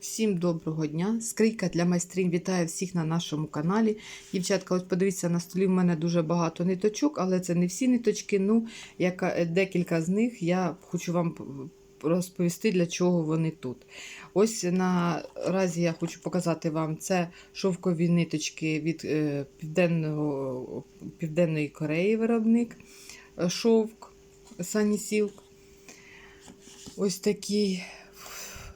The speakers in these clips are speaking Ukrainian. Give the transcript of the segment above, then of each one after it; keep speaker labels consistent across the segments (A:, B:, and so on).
A: Всім доброго дня! Скрийка для майстринь вітає всіх на нашому каналі. Дівчатка, ось подивіться, на столі в мене дуже багато ниточок, але це не всі ниточки. Ну, яка, декілька з них я хочу вам розповісти, для чого вони тут. Ось наразі я хочу показати вам це шовкові ниточки від е, Південного, Південної Кореї виробник е, шовк Silk. Ось такий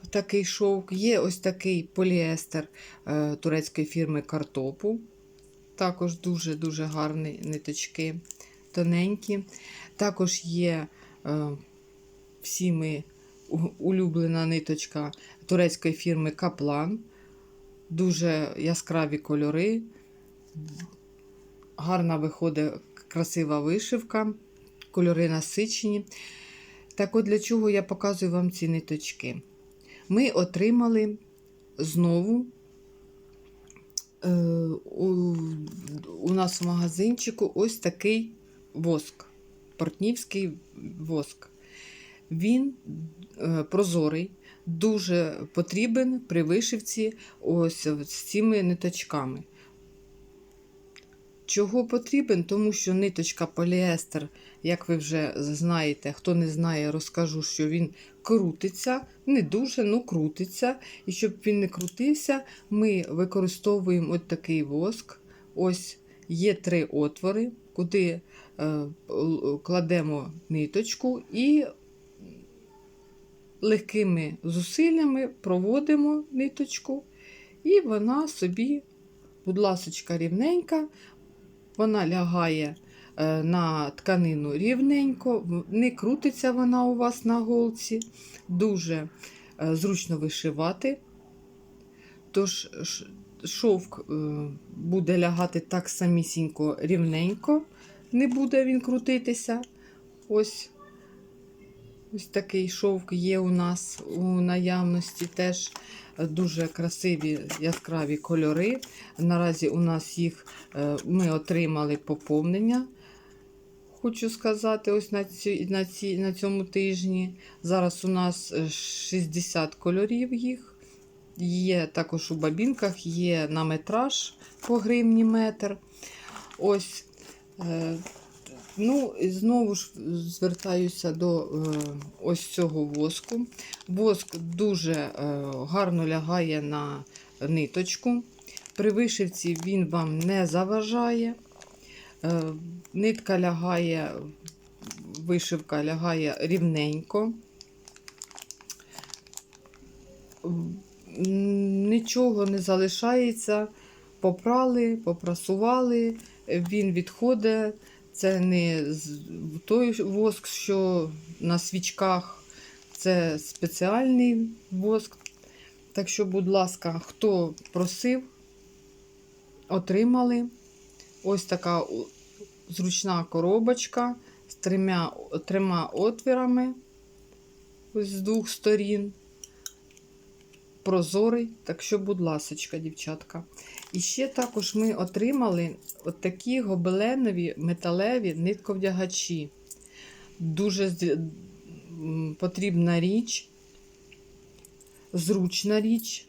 A: такий шовк. Є ось такий поліестер е, турецької фірми Картопу. Також дуже-дуже гарні ниточки, тоненькі. Також є е, всіми улюблена ниточка турецької фірми Каплан. Дуже яскраві кольори. Гарна виходить красива вишивка, кольори насичені. Так от для чого я показую вам ці ниточки? Ми отримали знову е, у, у нас в магазинчику ось такий воск, портнівський воск. Він е, прозорий, дуже потрібен при вишивці ось з цими ниточками. Чого потрібен? Тому що ниточка поліестер, як ви вже знаєте, хто не знає, розкажу, що він крутиться, не дуже, ну крутиться. І щоб він не крутився, ми використовуємо от такий воск. Ось є три отвори, куди е, кладемо ниточку і легкими зусиллями проводимо ниточку, і вона собі, будь ласочка, рівненька. Вона лягає е, на тканину рівненько, не крутиться вона у вас на голці, дуже е, зручно вишивати. Тож шовк е, буде лягати так самісінько рівненько, не буде він крутитися. Ось ось такий шовк є у нас у наявності теж дуже красиві яскраві кольори. Наразі у нас їх е, ми отримали поповнення. Хочу сказати, ось на ці, на, ці, на цьому тижні. Зараз у нас 60 кольорів їх. Є також у бабінках, є на метраж по гривні метр. Ось е, Ну, і знову ж звертаюся до е, ось цього воску. Воск дуже е, гарно лягає на ниточку. При вишивці він вам не заважає. Е, нитка лягає, вишивка лягає рівненько. Нічого не залишається, попрали, попрасували, він відходить. Це не той воск, що на свічках, це спеціальний воск. Так що, будь ласка, хто просив, отримали ось така зручна коробочка з трьома, отвірами з двох сторін. Прозорий, так що, будь ласочка, дівчатка. І ще також ми отримали от такі гобеленові металеві нитковдягачі. Дуже потрібна річ, зручна річ.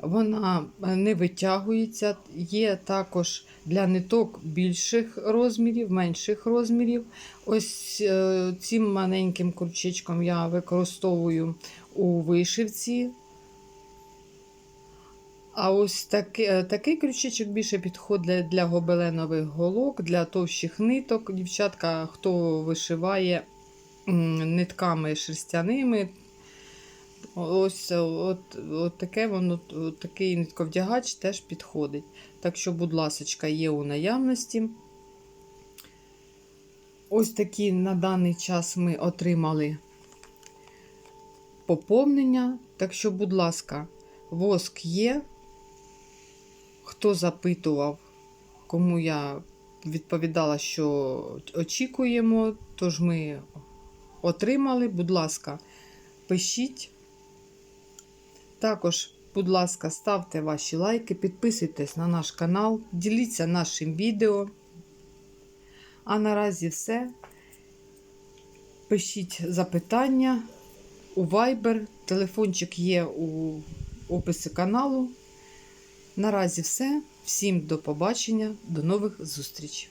A: Вона не витягується, є також для ниток більших розмірів, менших розмірів. Ось е, цим маленьким крючечком я використовую у вишивці. А ось такий, е, такий крючечок більше підходить для гобеленових голок, для товщих ниток. Дівчатка, хто вишиває нитками шерстяними. Ось от, от таке воно, от такий нитковдягач теж підходить. Так що, будь ласка, є у наявності. Ось такі на даний час ми отримали поповнення. Так що, будь ласка, воск є. Хто запитував, кому я відповідала, що очікуємо, тож ми отримали, будь ласка, пишіть. Також, будь ласка, ставте ваші лайки, підписуйтесь на наш канал, діліться нашим відео. А наразі все. Пишіть запитання у Viber, телефончик є у описі каналу. Наразі все. Всім до побачення, до нових зустрічей!